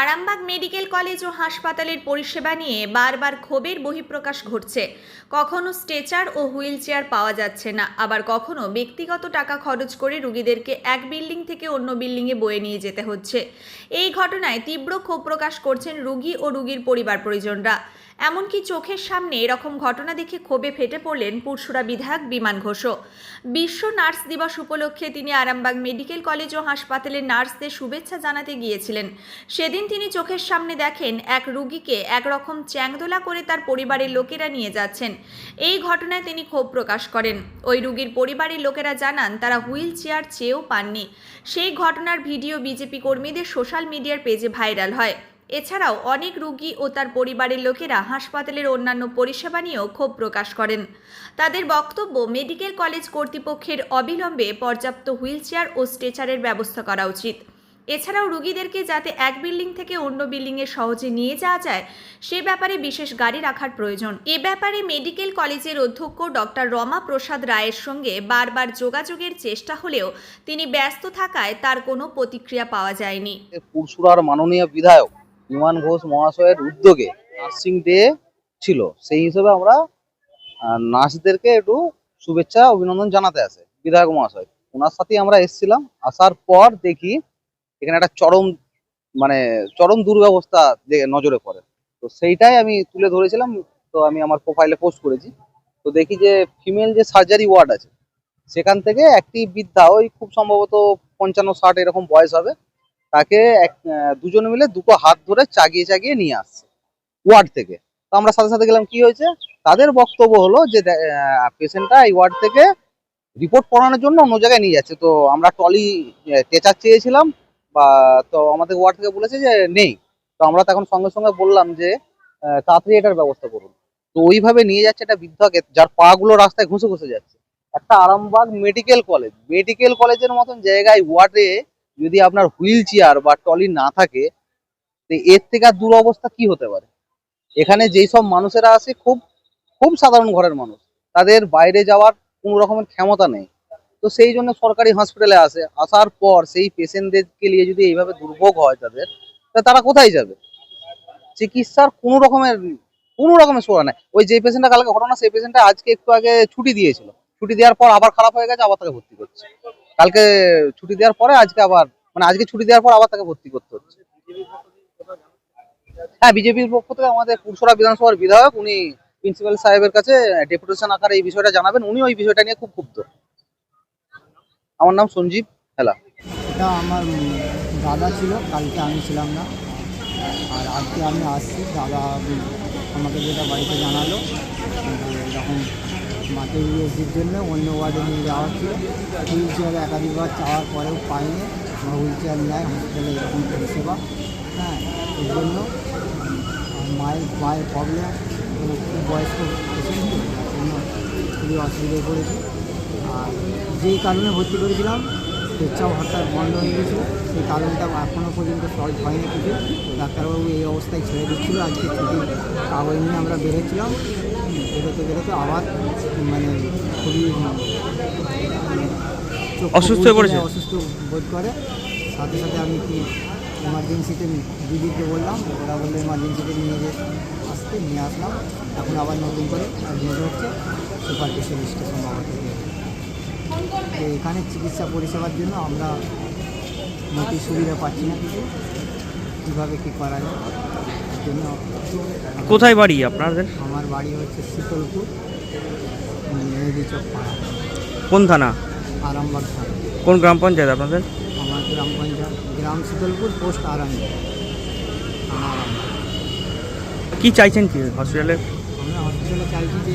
Arambagh medical college ও হাসপাতালের পরিষেবা নিয়ে বারবার ক্ষোভের বহিঃপ্রকাশ ঘটছে। কখনো স্ট্রেচার ও হুইল চেয়ার পাওয়া যাচ্ছে না, আবার কখনো ব্যক্তিগত টাকা খরচ করে রুগীদেরকে এক বিল্ডিং থেকে অন্য বিল্ডিংয়ে বয়ে নিয়ে যেতে হচ্ছে। এই ঘটনায় তীব্র ক্ষোভ প্রকাশ করছেন রুগী ও রুগীর পরিবার পরিজনরা। এমনকি চোখের সামনে এরকম ঘটনা দেখে ক্ষোভে ফেটে পড়লেন পুরসুরা বিধায়ক বিমান ঘোষও। বিশ্ব নার্স দিবস উপলক্ষে তিনি আরামবাগ মেডিকেল কলেজ ও হাসপাতালের নার্সদের শুভেচ্ছা জানাতে গিয়েছিলেন। সেদিন তিনি চোখের সামনে দেখেন এক রুগীকে একরকম চ্যাংদোলা করে তার পরিবারের লোকেরা নিয়ে যাচ্ছেন। এই ঘটনায় তিনি ক্ষোভ প্রকাশ করেন। ওই রুগীর পরিবারের লোকেরা জানান, তারা হুইল চেয়ার চেয়েও পাননি। সেই ঘটনার ভিডিও বিজেপি কর্মীদের সোশ্যাল মিডিয়ার পেজে ভাইরাল হয়। এছাড়াও অনেক রুগী ও তার পরিবারের লোকেরা হাসপাতালের অন্যান্য পরিষেবা নিয়েও ক্ষোভ প্রকাশ করেন। তাদের বক্তব্য, মেডিকেল কলেজ কর্তৃপক্ষের অবিলম্বে পর্যাপ্ত হুইলচেয়ার ও স্ট্রেচারের ব্যবস্থা করা উচিত। এছাড়াও রুগীদেরকে যাতে এক বিল্ডিং থেকে অন্য বিল্ডিংয়ে সহজে নিয়ে যাওয়া যায়, সে ব্যাপারে বিশেষ গাড়ি রাখার প্রয়োজন। এ ব্যাপারে মেডিকেল কলেজের অধ্যক্ষ ডক্টর রমা প্রসাদ রায়ের সঙ্গে বারবার যোগাযোগের চেষ্টা হলেও তিনি ব্যস্ত থাকায় তার কোনো প্রতিক্রিয়া পাওয়া যায়নি। পুরসুরার মাননীয় বিধায়ক বিমান ঘোষ মহাশয়ের উদ্যোগে নার্সিং ডে ছিল, সেই হিসেবে আমরা নার্সদেরকে একটু শুভেচ্ছা, অভিনন্দন জানাতে আসে বিধায়ক মহাশয়। ওনার সাথেই আমরা এসেছিলাম, আসার পর দেখি এখানে একটা চরম মানে চরম দুর্ব্যবস্থা নজরে পড়ে। তো সেইটাই আমি তুলে ধরেছিলাম, তো আমি আমার প্রোফাইলে পোস্ট করেছি। তো দেখি যে ফিমেল যে সার্জারি ওয়ার্ড আছে, সেখান থেকে একটি বৃদ্ধা ওই খুব সম্ভবত পঞ্চান্ন, ষাট এরকম বয়স হবে, তাকে এক দুজনে মিলে দুটো হাত ধরে চাগিয়ে চাগিয়ে নিয়ে আসছে ওয়ার্ড থেকে। তো আমরা সাথে সাথে গেলাম, কি হয়েছে? তাদের বক্তব্য হলো যে পেশেন্টটা এই ওয়ার্ড থেকে রিপোর্ট পড়ানোর জন্য অন্য জায়গায় নিয়ে যাচ্ছে। তো আমরা টলি টেচার চেয়েছিলাম বা, তো আমাদের ওয়ার্ড থেকে বলেছে যে নেই। তো আমরা তখন সঙ্গে সঙ্গে বললাম যে তাড়াতাড়ি এটার ব্যবস্থা করুন। তো ওইভাবে নিয়ে যাচ্ছে একটা বৃদ্ধকে যার পা গুলো রাস্তায় ঘুষে ঘুষে যাচ্ছে। একটা আরামবাগ মেডিকেল কলেজ। মেডিকেল কলেজের মতন জায়গায় ওয়ার্ডে যদি আপনার হুইল চেয়ার বা টলি না থাকে, তো এর থেকে আর দুরবস্থা কি হতে পারে? এখানে যেই সব মানুষেরা আসে খুব খুব সাধারণ ঘরের মানুষ। তাদের বাইরে যাওয়ার কোনো রকমের ক্ষমতা নেই। তো সেই জন্য সরকারি হসপিটালে আসে। আসার পর সেই পেশেন্টদেরকে নিয়ে যদি এইভাবে দুর্ভোগ হয় তাদের, তা তারা কোথায় যাবে? চিকিৎসার কোনো রকমের কোনো রকমের সোয়া নাই। ওই যে পেশেন্টটা কালকে ঘটনা, সেই পেশেন্টটা আজকে একটু আগে ছুটি দিয়েছিল। ছুটি দেওয়ার পর আবার খারাপ হয়ে গেছে, আবার তাকে ভর্তি করছে। কালকে ছুটি দেওয়ার পরে আজকে আবার মানে আজকে ছুটি দেওয়ার পর আবার তাকে ভর্তি করতে হচ্ছে। হ্যাঁ বিজেপির পক্ষ থেকে আমাদের পুরসরা বিধানসভার বিধায়ক, উনি প্রিন্সিপাল সাহেবের কাছে ডেপুটেশন আকারে এই বিষয়টা জানাবেন। উনি ওই বিষয়টা নিয়ে খুব ক্ষুব্ধ। আমার নাম সঞ্জীব হেলা। এটা আমার দাদা ছিল, কালকে আমি ছিলাম না। আর আজকে আমি আসছি, দাদা আমাকে যেটা বাড়িতে জানালো, এরকম মাকে ইউএসডির জন্য অন্য ওয়ার্ডে নিয়ে যাওয়া ছিল। হুইল চেয়ারে একাধিকবার চাওয়ার পরেও পাইনি। আমার হুইল চেয়ার নেয় হসপিটালে এরকম পরিষেবা। হ্যাঁ এর জন্য মায়ের মায়ের প্রবলেম বয়স্ক পেশেন্ট খুবই অসুবিধায় পড়েছি। আর যেই কারণে ভর্তি করেছিলাম স্বেচ্ছাও হঠাৎ বন্ধ হয়ে গেছিল সেই কারণটা এখনও পর্যন্ত সলভ হয়নি কিছু। ডাক্তারবাবু এই অবস্থায় ছেড়ে দিচ্ছিল আজকে ছুটি। কাগজ নিয়ে আমরা বেরোচ্ছিলাম। বেরোতে বেরোতে আবার মানে খুবই মানে অসুস্থ হয়ে পড়েছে? অসুস্থ বোধ করে। সাথে সাথে আমি কি এমার্জেন্সিতে দিদিকে বললাম ওরা বলল এমার্জেন্সিতে নিয়ে যে আসতে নিয়ে আসলাম। এখন আবার নতুন করে অ্যাডমিট হচ্ছে সুপার স্পেশালিস্টে সম্ভবত। তো এখানে চিকিৎসা পরিষেবার জন্য আমরা মোটেই সুবিধা পাচ্ছি না কিছু। কীভাবে কী করা যায় জন্য কোথায় বাড়ি আপনাদের? আমার বাড়ি হচ্ছে শীতলপুর মেহেদি চক পাড়া। কোন থানা? আরামবাগ থানা। কোন গ্রাম পঞ্চায়েত আপনাদের? আমার গ্রাম পঞ্চায়েত গ্রাম শীতলপুর পোস্ট আরামবাগ। কি চাইছেন কি হসপিটালে আমরা হসপিটালে চাইছি যে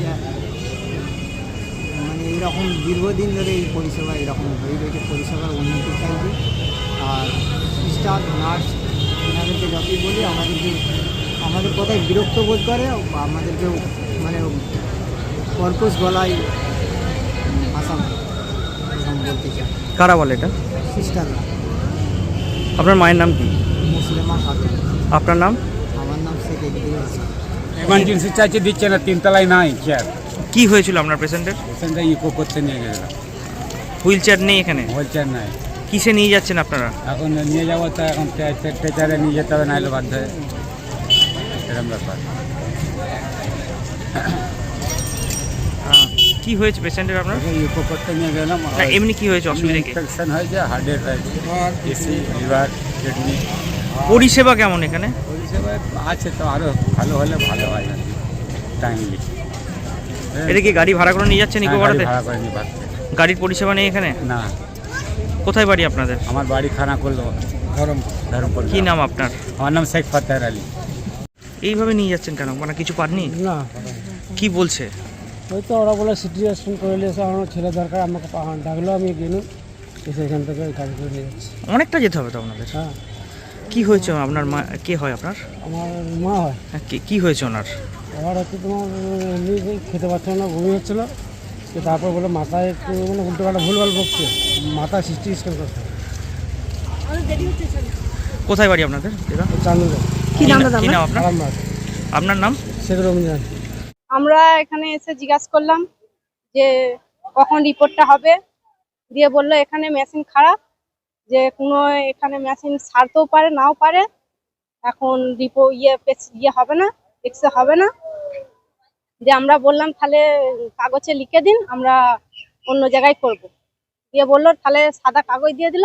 এইরকম দীর্ঘদিন ধরে এই পরিষেবা এরকম হয়ে রয়েছে পরিষেবার উন্নতি চাইছি। আর স্টাফ নার্স এনাদেরকে যতই বলি আমাদেরকে আমাদের কথায় বিরক্ত বোধ করে বা আমাদেরকেও মানে কর্কশ গলায় ভাষা এরকম বলতে চাই কারা বলে এটা? সিস্টাররা আপনার মায়ের নাম কি? মুসলিমা খাতুন। আপনার নাম? আমার নাম শেখ এমার্জেন্সি চাইছে দিচ্ছে না তিনতলায় নাই চেয়ার কি হয়েছিল আপনার পেশেন্টের? পেশেন্টটা ইকো করতে নিয়ে গেল হুইল চেয়ার নেই এখানে? হোল চেয়ার নাই। কিসে নিয়ে যাচ্ছেন আপনারা? এখন নিয়ে যাব তো এখন টেচারে নিয়ে যেতে হবে নাহলে বাধ্য হয়ে। এরকম ব্যাপার। কি হয়েছে পেশেন্টের আপনার? ইউকো করতে নিয়ে গেলাম এমনি কি হয়েছে অসুবিধা ইনফেকশন হয়েছে হার্টের হয়েছে এসি লিভার কিডনি। পরিষেবা কেমন এখানে? পরিষেবা আছে তো আরও ভালো হলে ভালো হয় টাইমলি। এটা কি গাড়ি ভাড়া করে নিয়ে যাচ্ছেন ইকো ভাড়াতে গাড়ির পরিষেবা নেই এখানে? না। কোথায় বাড়ি আপনাদের? আমার বাড়ি খানা করল ধরম ধরমপুর কি নাম আপনার? আমার নাম শেখ ফাতের আলী। এইভাবে নিয়ে যাচ্ছেন কেন? মানে কিছু পাননি? না। কি বলছে? ওই তো ওরা বলে সিটি স্ক্যান করে এসে আমার ছেলে দরকার আমাকে ডাকলো আমি গেলাম এসে এখান থেকে গাড়ি করে নিয়ে যাচ্ছি। অনেকটা যেতে হবে তো আপনাদের? হ্যাঁ। কি হয়েছে আপনার মা কে হয় আপনার? আমার মা হয়। হ্যাঁ, কি- কি হয়েছে ওনার? এবার হচ্ছে তোমার এমনি খেতে পারছিল না ঘুমিয়ে হচ্ছিল তারপর বলে মাথায় একটু মানে উল্টো পাল্টা ভুলভাল বকছে মাথায় সিটি স্ক্যান করতে কোথায় বাড়ি আপনাদের? দাদা কি নাম কি আপনার? আপনার? নাম? শেখ রমজান আমরা এখানে এসে জিজ্ঞাসা করলাম যে কখন রিপোর্টটা হবে। দিয়ে বলল এখানে মেশিন খারাপ যে কোনো এখানে মেশিন সারতেও পারে নাও পারে। এখন রিপো ইয়ে ইয়ে হবে না এক্সরে হবে না। যে আমরা বললাম তাহলে কাগজে লিখে দিন আমরা অন্য জায়গায় করব। দিয়ে বলল তাহলে সাদা কাগজ দিয়ে দিল।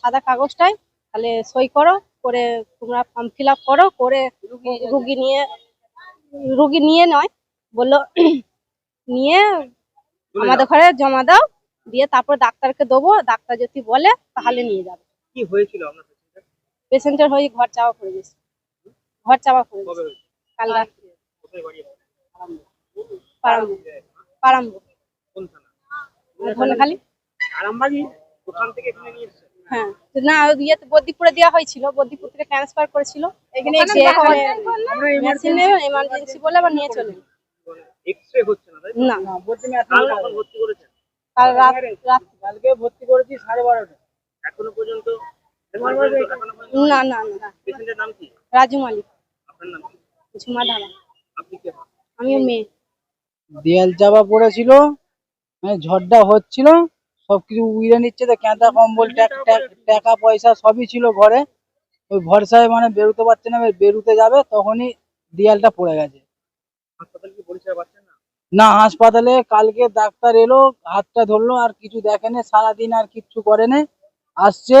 সাদা কাগজটাই তাহলে সই করো করে তোমরা ফর্ম ফিল আপ করো করে রুগী নিয়ে রুগী নিয়ে। নয় বলল নিয়ে আমাদের ঘরে জমা দাও দিয়ে তারপর ডাক্তারকে দেবো ডাক্তার যদি বলে তাহলে নিয়ে যাবে। কি হয়েছিল পেশেন্টের? হয়ে ঘর চাপা পড়ে গেছে। ঘর চাপা পড়ে গেছে। কাল রাত্রে। পারাম্ব হ্যাঁ। না ইয়েতে বদ্দিপুরে দেওয়া হয়েছিল থেকে ট্রান্সফার করেছিল। এখানে এসে এখানে এমার্জেন্সি বলে আবার নিয়ে চলে। না কাল ভর্তি করেছেন? কাল রাত রাত কালকে ভর্তি করেছি সাড়ে বারোটা। এখনও পর্যন্ত? না না রাজু মালিক। আপনার নাম ঝুমা ঢালা আপনি কে হন? আমি মেয়ে। দেয়াল চাপা পড়েছিল মানে ঝড়টা হচ্ছিল সবকিছু উড়ে নিচ্ছে তো ক্যাঁথা কম্বল টাক- পয়সা সবই ছিল ঘরে। ওই ভরসায় মানে বেরোতে পারছে না এবার বেরোতে যাবে তখনই দেয়ালটা পড়ে গেছে। হাসপাতাল কি পরিষেবা পাচ্ছেন না? না হাসপাতালে কালকে ডাক্তার এলো হাতটা ধরলো আর কিছু দেখেনি সারাদিন আর কিচ্ছু করেনি। আসছে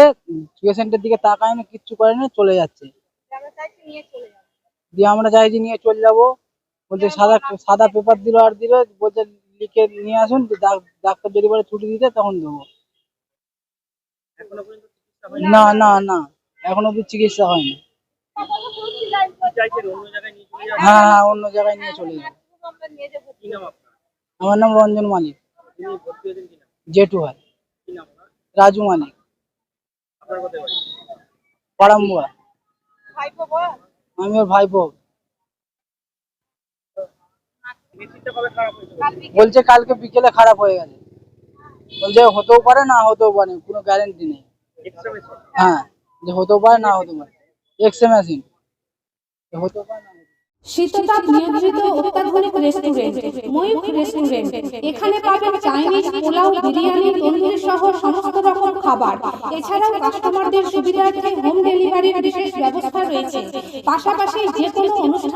পেশেন্টের দিকে তাকায়নি কিচ্ছু করেনি চলে যাচ্ছে। দিয়ে আমরা চাইছি নিয়ে চলে যাব। বলছে সাদা সাদা পেপার দিল আর দিল বলছে লিখে নিয়ে আসুন ডাক- ডাক্তার যদি বলে ছুটি দিতে তখন দেবো। এখনও পর্যন্ত চিকিৎসা না না না এখন অব্দি চিকিৎসা হয়নি। হ্যাঁ হ্যাঁ অন্য জায়গায় নিয়ে চলে যাব। কি নাম আপনার আমার নাম রঞ্জন মালিক। জেঠু হয় কি নাম আপনার রাজু মালিক আপনার পাড়াম্বুয়া আমি ওর ভাইপো মেশিনটা কবে খারাপ হয়েছে বলছে কালকে বিকেলে খারাপ হয়ে গেছে। বলছে হতেও পারে, না হতেও পারে, কোনো গ্যারেন্টি নেই। হ্যাঁ যে হতেও পারে, না হতে পারে। এক্সরে মেশিন হতেও পারে, না পাশাপাশি যে কোনো অনুষ্ঠানের জন্য